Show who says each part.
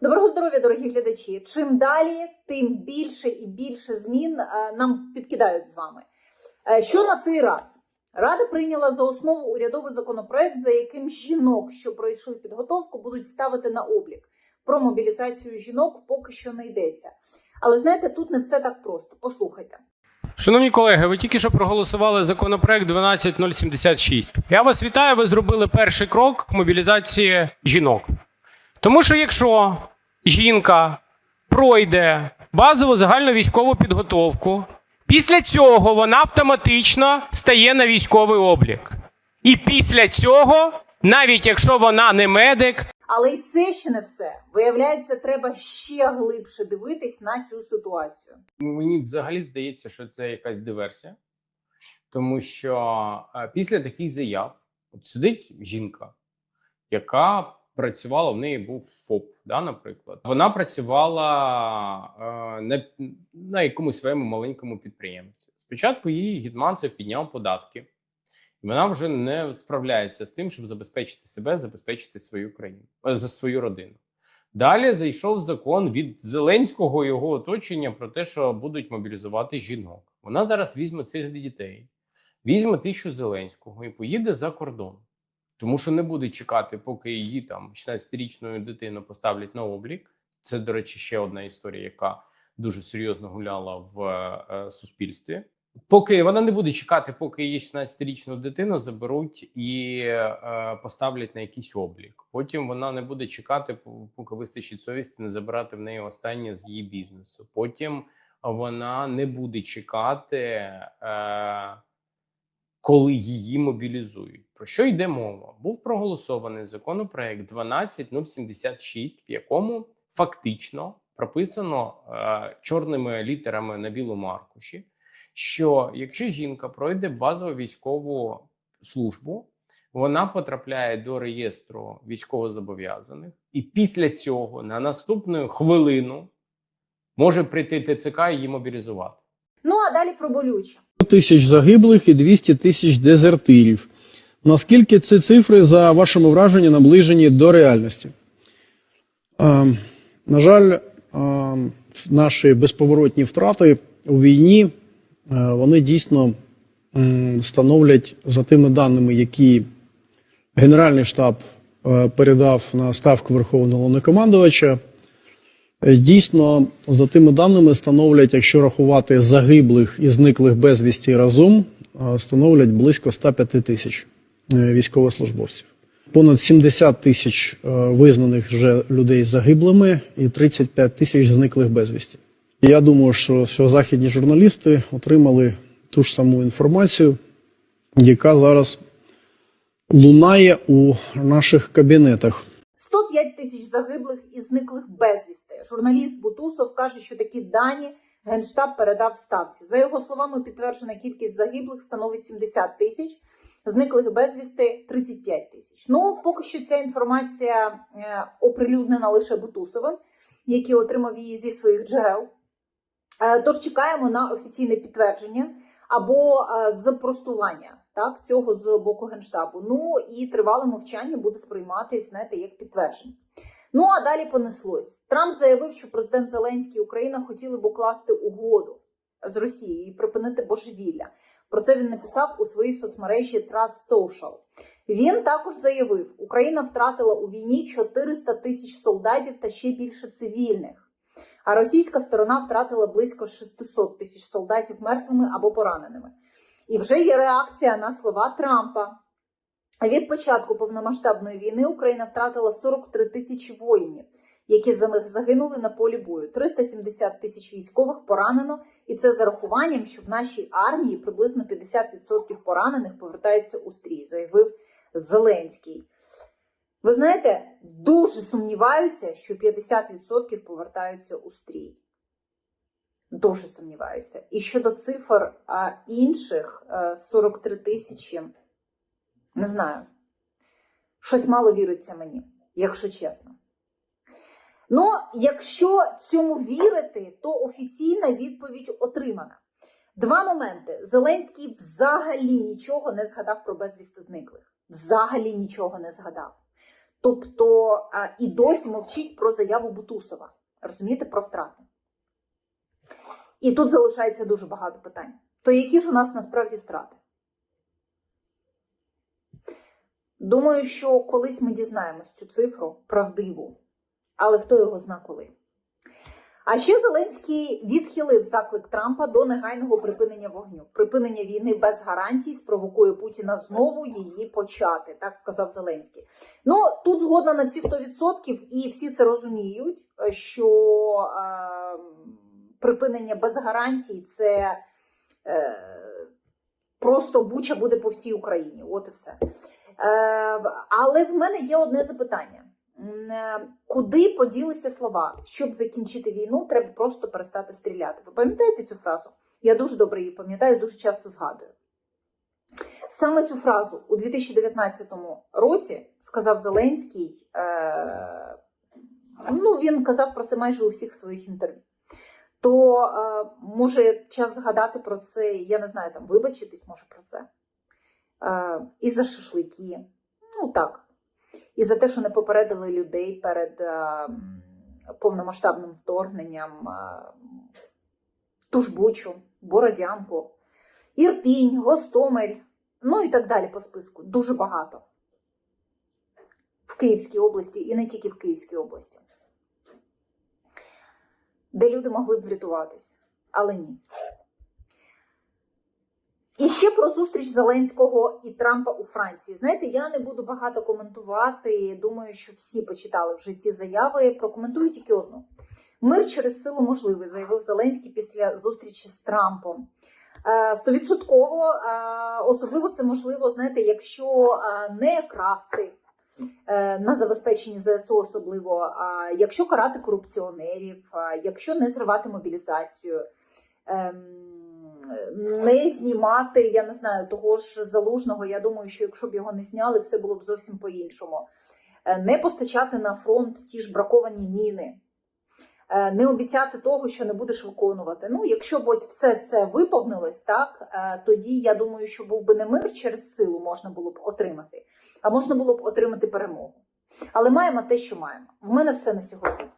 Speaker 1: Доброго здоров'я, дорогі глядачі. Чим далі, тим більше і більше змін е, нам підкидають з вами. Е, Що на цей раз? Рада прийняла за основу урядовий законопроект, за яким жінок, що пройшли підготовку, будуть ставити на облік. Про мобілізацію жінок поки що не йдеться. Але знаєте, тут не все так просто. Послухайте.
Speaker 2: Шановні колеги, ви тільки що проголосували законопроект 12076. Я вас вітаю. Ви зробили перший крок к мобілізації жінок. Тому що якщо жінка пройде базову загальну військову підготовку, після цього вона автоматично стає на військовий облік. І після цього, навіть якщо вона не медик,
Speaker 1: Але і це ще не все. Виявляється, треба ще глибше дивитись на цю ситуацію.
Speaker 2: Мені взагалі здається, що це якась диверсія, тому що е, після таких заяв от сидить жінка, яка працювала, в неї був ФОП, да, наприклад. Вона працювала е, на, на якомусь своєму маленькому підприємстві. Спочатку її Гідманцев підняв податки, і вона вже не справляється з тим, щоб забезпечити себе, забезпечити свою країну е, за свою родину. Далі зайшов закон від Зеленського його оточення про те, що будуть мобілізувати жінок. Вона зараз візьме цих дітей, візьме тисячу Зеленського і поїде за кордон. Тому що не буде чекати, поки її там 16-річну дитину поставлять на облік. Це, до речі, ще одна історія, яка дуже серйозно гуляла в е, суспільстві. Поки вона не буде чекати, поки її 16-річну дитину заберуть і е, поставлять на якийсь облік. Потім вона не буде чекати, поки вистачить совісті не забирати в неї останнє з її бізнесу. Потім вона не буде чекати, е, коли її мобілізують. Про що йде мова? Був проголосований законопроект 12076, в якому фактично прописано е, чорними літерами на білому аркуші що якщо жінка пройде базову військову службу, вона потрапляє до реєстру військовозобов'язаних, і після цього на наступну хвилину може прийти ТЦК і її мобілізувати.
Speaker 1: Ну а далі про болюче.
Speaker 3: Тисяч загиблих і 200 тисяч дезертирів. Наскільки ці цифри, за вашими враженнями, наближені до реальності? Е, на жаль, е, наші безповоротні втрати у війні е, вони дійсно м, становлять за тими даними, які Генеральний штаб е, передав на ставку Верховного Головнокомандувача. Е, Дійсно, за тими даними становлять, якщо рахувати загиблих і зниклих безвісті разом, е, становлять близько 105 тисяч е, військовослужбовців. Понад 70 тисяч визнаних вже людей загиблими і 35 тисяч зниклих безвісті. Я думаю, що, що західні журналісти отримали ту ж саму інформацію, яка зараз лунає у наших кабінетах.
Speaker 1: 105 тисяч загиблих і зниклих безвісти. Журналіст Бутусов каже, що такі дані Генштаб передав ставці. За його словами, підтверджена кількість загиблих становить 70 тисяч, зниклих безвісти 35 тисяч. Ну, поки що ця інформація е, оприлюднена лише Бутусовим, який отримав її зі своїх джерел. Е, Тож чекаємо на офіційне підтвердження або е, спростування так, цього з боку Генштабу. Ну і тривале мовчання буде сприйматись, знаєте, як підтвердження. Ну а далі понеслось. Трамп заявив, що президент Зеленський і Україна хотіли б укласти угоду з Росією і припинити божевілля. Про це він написав у своїй соцмережі Trust Social. Він також заявив, Україна втратила у війні 400 тисяч солдатів та ще більше цивільних. А російська сторона втратила близько 600 тисяч солдатів мертвими або пораненими. І вже є реакція на слова Трампа. Від початку повномасштабної війни Україна втратила 43 тисячі воїнів, які загинули на полі бою. 370 тисяч військових поранено, і це за рахуванням, що в нашій армії приблизно 50% поранених повертаються у стрій, заявив Зеленський. Ви знаєте, дуже сумніваюся, що 50% повертаються у стрій. Дуже сумніваюся. І щодо цифр а, інших 43 тисячі, не знаю. Щось мало віриться мені, якщо чесно. Ну, якщо цьому вірити, то офіційна відповідь отримана. Два моменти. Зеленський взагалі нічого не згадав про безвісти зниклих. Взагалі нічого не згадав. Тобто і досі мовчить про заяву Бутусова. Розумієте, про втрати. І тут залишається дуже багато питань. То які ж у нас насправді втрати? Думаю, що колись ми дізнаємось цю цифру правдиву, але хто його зна коли. А ще Зеленський відхилив заклик Трампа до негайного припинення вогню. Припинення війни без гарантій спровокує Путіна знову її почати, так сказав Зеленський. Ну тут згодна на всі 100% і всі це розуміють, е, що е, припинення без гарантій це е, просто буча буде по всій Україні. От і все. Е, але в мене є одне запитання. Е, Куди поділися слова? Щоб закінчити війну, треба просто перестати стріляти. Ви пам'ятаєте цю фразу? Я дуже добре її пам'ятаю, дуже часто згадую. Саме цю фразу у 2019 році сказав Зеленський. Е, ну, він казав про це майже у всіх своїх інтерв'ю. То е, може час згадати про це, я не знаю, там вибачитись може про це. Е, і за шашлики. Ну так. І за те, що не попередили людей перед е, повномасштабним вторгненням е, ту Бородянку, Ірпінь, Гостомель, ну і так далі по списку. Дуже багато. В Київській області і не тільки в Київській області, де люди могли б врятуватись, але ні. І ще про зустріч Зеленського і Трампа у Франції. Знаєте, я не буду багато коментувати. Думаю, що всі почитали вже ці заяви. Прокоментую тільки одну. Мир через силу можливий, заявив Зеленський після зустрічі з Трампом. Е, Стовідсотково, е, особливо це можливо, знаєте, якщо е, не красти на забезпеченні ЗСУ, особливо, якщо карати корупціонерів, якщо не зривати мобілізацію. ем, не знімати, я не знаю, того ж залужного. Я думаю, що якщо б його не зняли, все було б зовсім по-іншому. Е, Не постачати на фронт ті ж браковані міни, Е, не обіцяти того, що не будеш виконувати. Ну, якщо б ось все це виповнилось, так е, тоді я думаю, що був би не мир через силу можна було б отримати, а можна було б отримати перемогу. Але маємо те, що маємо. В мене все на сьогодні.